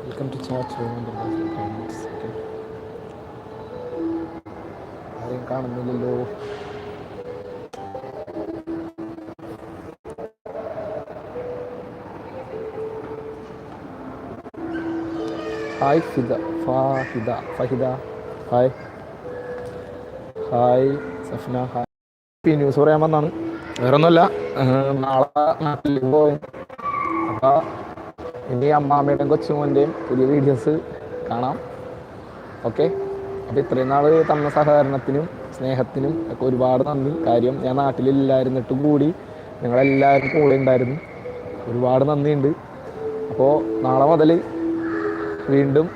Welcome to chat ആരെയും കാണുന്നില്ലല്ലോ hi Fida Fahida Fahida hi hi Safna hi പി news പറയാൻ വന്നാണ്. വേറെ ഒന്നുമല്ല നാളെ നാട്ടിൽ പോയി അപ്പോൾ ഇനി അമ്മാമ്മയുടെയും കൊച്ചുമോന്റെയും പുതിയ വീഡിയോസ് കാണാം. ഓക്കെ അപ്പോൾ ഇത്രയും നാൾ തന്ന സഹകരണത്തിനും സ്നേഹത്തിനും ഒക്കെ ഒരുപാട് നന്ദി. കാര്യം ഞാൻ നാട്ടിലില്ലായിരുന്നിട്ട് കൂടി നിങ്ങളെല്ലാവരും കൂടെ ഉണ്ടായിരുന്നു. ഒരുപാട് നന്ദിയുണ്ട്. അപ്പോൾ നാളെ മുതൽ വീണ്ടും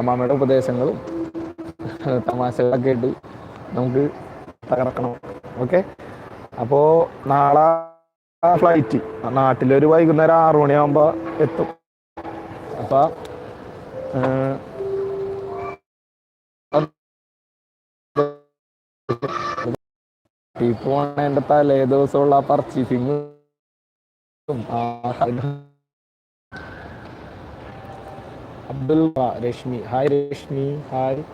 അമ്മാമ്മയുടെ ഉപദേശങ്ങളും തമാശകളൊക്കെ ആയിട്ട് നമുക്ക് തകർക്കണം. ഓക്കെ? അപ്പോൾ നാളെ ഫ്ലൈറ്റ് നാട്ടിലൊരു വൈകുന്നേരം ആറു മണിയാകുമ്പോൾ എത്തും. അപ്പം എന്റെ തലേ ദിവസമുള്ള purchasing Abdul Rashmi. Hi Rashmi. Hi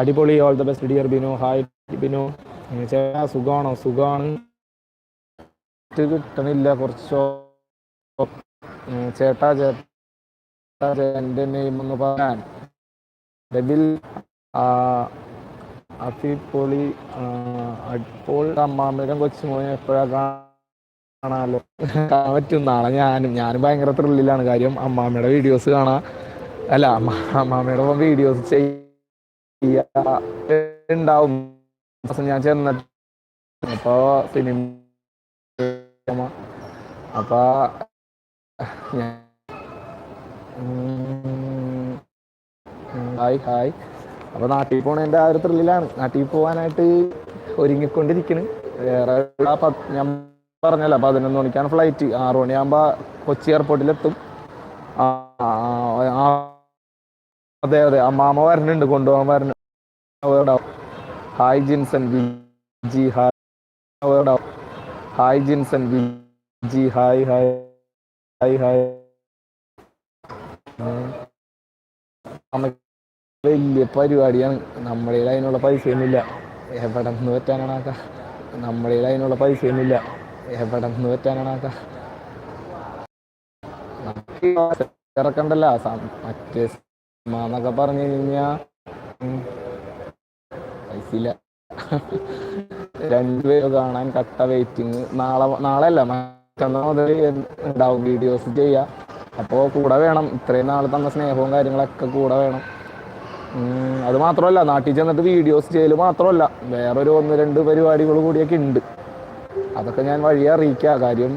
അടിപൊളി. All the best dear Bino hi Binu ചേട്ടാ സുഖമാണോ? സുഖമാണ്. കിട്ടണില്ല. കുറച്ചോ ചേട്ടാ ചേട്ടാ എന്റെ നെയിം എന്ന് പറയാൻ ഡബിൽ അഫിപ്പൊളി അപ്പോൾ അമ്മാമ്മയുടെ കൊച്ചുമോനെ എപ്പോഴാ കാണാലോ? കാണാൻ പറ്റും. നാളെ ഞാനും ഞാനും ഭയങ്കര ത്രില്ലിലാണ് കാര്യം അമ്മാമ്മയുടെ വീഡിയോസ് കാണാ. അല്ല അമ്മ അമ്മാമ്മയുടെ വീഡിയോസ് ചെയ്യാ. ഉണ്ടാവും. ദിവസം ഞാൻ ചെന്നിട്ട് അപ്പൊ സിനിമ അപ്പൊ ഞാൻ ഹായ് ഹായ്. അപ്പൊ നാട്ടിൽ പോണതിന്റെ ആ ഒരു ത്രില്ലിലാണ്. നാട്ടിൽ പോകാനായിട്ട് ഒരുങ്ങിക്കൊണ്ടിരിക്കണ്. വേറെ ഞാൻ പറഞ്ഞല്ല പതിനൊന്ന് മണിക്കാണ് ഫ്ലൈറ്റ് ആറു മണിയാകുമ്പോ കൊച്ചി എയർപോർട്ടിലെത്തും അതെ അതെ. അമ്മാമ്മ വരണുണ്ട് കൊണ്ടുപോകാൻ വരണുണ്ട് hi Jinson Viji hi. Hi Jinson Viji hi hi hi hi. വലിയ പരിപാടിയാണ്. നമ്മുടെ അതിനുള്ള പൈസയൊന്നുമില്ല. എവിടെ നിന്ന് പറ്റാനാണാക്ക നമ്മുടെ അതിനുള്ള പൈസയൊന്നുമില്ല. എവിടെ നിന്ന് പറ്റാനാണാക്ക ഇറക്കണ്ടല്ല. മറ്റേ സിനിമ എന്നൊക്കെ പറഞ്ഞു കഴിഞ്ഞാ പൈസയില്ല രണ്ടുപേരും കാണാൻ കട്ട വെയിറ്റിങ് നാളെ നാളെ അല്ല മറ്റന്നാൾ ഉണ്ടാവും വീഡിയോസ് ചെയ്യാം. അപ്പോൾ കൂടെ വേണം. ഇത്രയും നാൾ തന്ന സ്നേഹവും കാര്യങ്ങളൊക്കെ കൂടെ വേണം. അത് മാത്രമല്ല നാട്ടിൽ ചെന്നിട്ട് വീഡിയോസ് ചെയ്യൽ മാത്രമല്ല വേറൊരു ഒന്ന് രണ്ട് പരിപാടികൾ കൂടിയൊക്കെ ഉണ്ട് അതൊക്കെ ഞാൻ വഴി അറിയിക്കാം. കാര്യം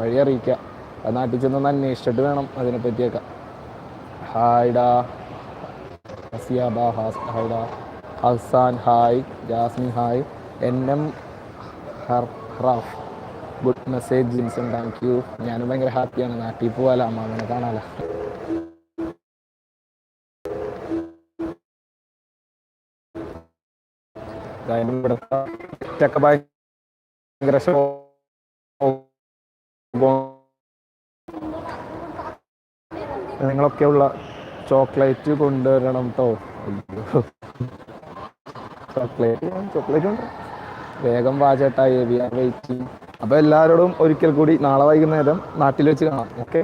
വഴി അറിയിക്കാം. അത് നാട്ടിൽ ചെന്നൊന്ന് അന്വേഷിച്ചിട്ട് വേണം അതിനെപ്പറ്റിയൊക്കെ. ഹായ്ഡാ ഹസിയാബാ ഹാസ് ഹായ്ഡാ Hasan hi Jasmine hi N M ഹറാഫ്. Good message Jinson thank you. ഞാനും ഭയങ്കര ഹാപ്പിയാണ് നാട്ടിൽ പോകാലോ അമ്മാവനെ കാണാലോ. ഇവിടുത്തെ ഭയങ്കര നിങ്ങളൊക്കെയുള്ള ചോക്ലേറ്റ് കൊണ്ടുവരണം കേട്ടോ ചോക്ലേറ്റ് ചോക്ലേറ്റ് ഉണ്ട്. വേഗം വാചേട്ടാ എ വി ആർ അപ്പോൾ എല്ലാവരോടും ഒരിക്കൽ കൂടി നാളെ വൈകുന്നേരം നാട്ടിൽ വെച്ച് കാണാം. ഓക്കെ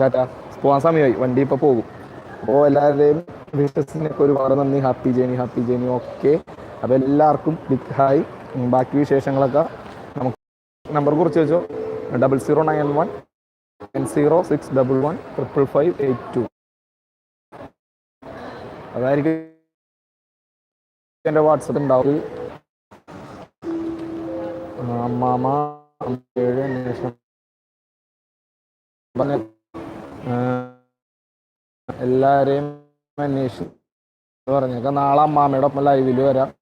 ടാറ്റ പോകാൻ സമയമായി. വണ്ടി ഇപ്പോൾ പോകും. അപ്പോൾ എല്ലാവരുടെയും വിഷസിനൊക്കെ ഒരുപാട് നന്ദി. Happy journey happy journey okay അപ്പോൾ എല്ലാവർക്കും ബിഗ് ഹായ് ബാക്കി വിശേഷങ്ങളൊക്കെ നമുക്ക് നമ്പർ കുറിച്ച് വെച്ചോ? Double zero nine one nine zero six double one triple five eight two അതായിരിക്കും എന്റെ വാട്സപ്പ് ഉണ്ടാവും. അമ്മാമ അമ്മയുടെ അന്വേഷണം. എല്ലാവരെയും അന്വേഷിച്ചു പറഞ്ഞേക്കാം. നാളെ അമ്മാമയുടെ ഒപ്പം ലൈവിൽ വരാം.